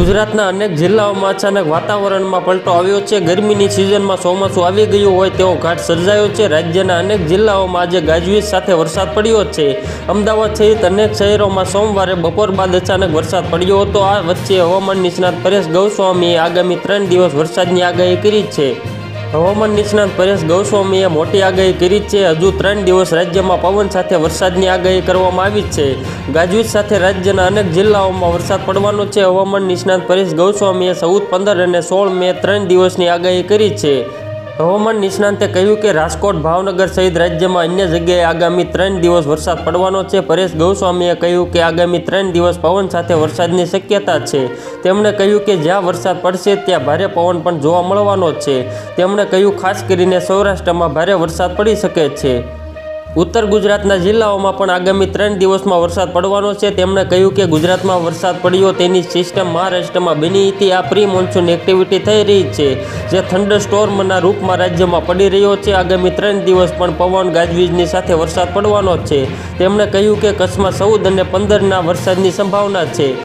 ગુજરાતના અનેક જિલ્લાઓમાં અચાનક વાતાવરણમાં પલટો આવ્યો છે. ગરમીની સિઝનમાં ચોમાસું આવી ગયું હોય તેવો ઘાટ સર્જાયો છે. રાજ્યના અનેક જિલ્લાઓમાં આજે ગાજવીજ સાથે વરસાદ પડ્યો છે. અમદાવાદ સહિત અનેક શહેરોમાં સોમવારે બપોર બાદ અચાનક વરસાદ પડ્યો હતો. આ વચ્ચે હવામાન નિષ્ણાત પરેશ ગૌસ્વામીએ આગામી ત્રણ દિવસ વરસાદની આગાહી કરી છે. હવામાન નિષ્ણાંત પરેશ ગૌસ્વામીએ મોટી આગાહી કરી છે. હજુ ત્રણ દિવસ રાજ્યમાં પવન સાથે વરસાદની આગાહી કરવામાં આવી છે. ગાજવીજ સાથે રાજ્યના અનેક જિલ્લાઓમાં વરસાદ પડવાનો છે. હવામાન નિષ્ણાંત પરેશ ગૌસ્વામીએ ચૌદ, પંદર અને સોળ મે ત્રણ દિવસની આગાહી કરી છે. હવામાન નિષ્ણાંતે કહ્યું કે રાજકોટ ભાવનગર સહિત રાજ્યમાં અન્ય જગ્યાએ આગામી ત્રણ દિવસ વરસાદ પડવાનો છે. પરેશ ગૌસ્વામીએ કહ્યું કે આગામી ત્રણ દિવસ પવન સાથે વરસાદની શક્યતા છે. તેમણે કહ્યું કે જ્યાં વરસાદ પડશે ત્યાં ભારે પવન પણ જોવા મળવાનો છે. તેમણે કહ્યું, ખાસ કરીને સૌરાષ્ટ્રમાં ભારે વરસાદ પડી શકે છે. ઉત્તર ગુજરાતના જિલ્લાઓમાં પણ આગામી ત્રણ દિવસમાં વરસાદ પડવાનો છે. તેમણે કહ્યું કે ગુજરાતમાં વરસાદ પડ્યો તેની સિસ્ટમ મહારાષ્ટ્રમાં બની હતી. આ પ્રી મોન્સૂન એક્ટિવિટી થઈ રહી છે, જે થંડર સ્ટોર્મના રૂપમાં રાજ્યમાં પડી રહ્યો છે. આગામી ત્રણ દિવસ પણ પવન ગાજવીજની સાથે વરસાદ પડવાનો છે. તેમણે કહ્યું કે કચ્છમાં ચૌદ અને પંદરના વરસાદની સંભાવના છે.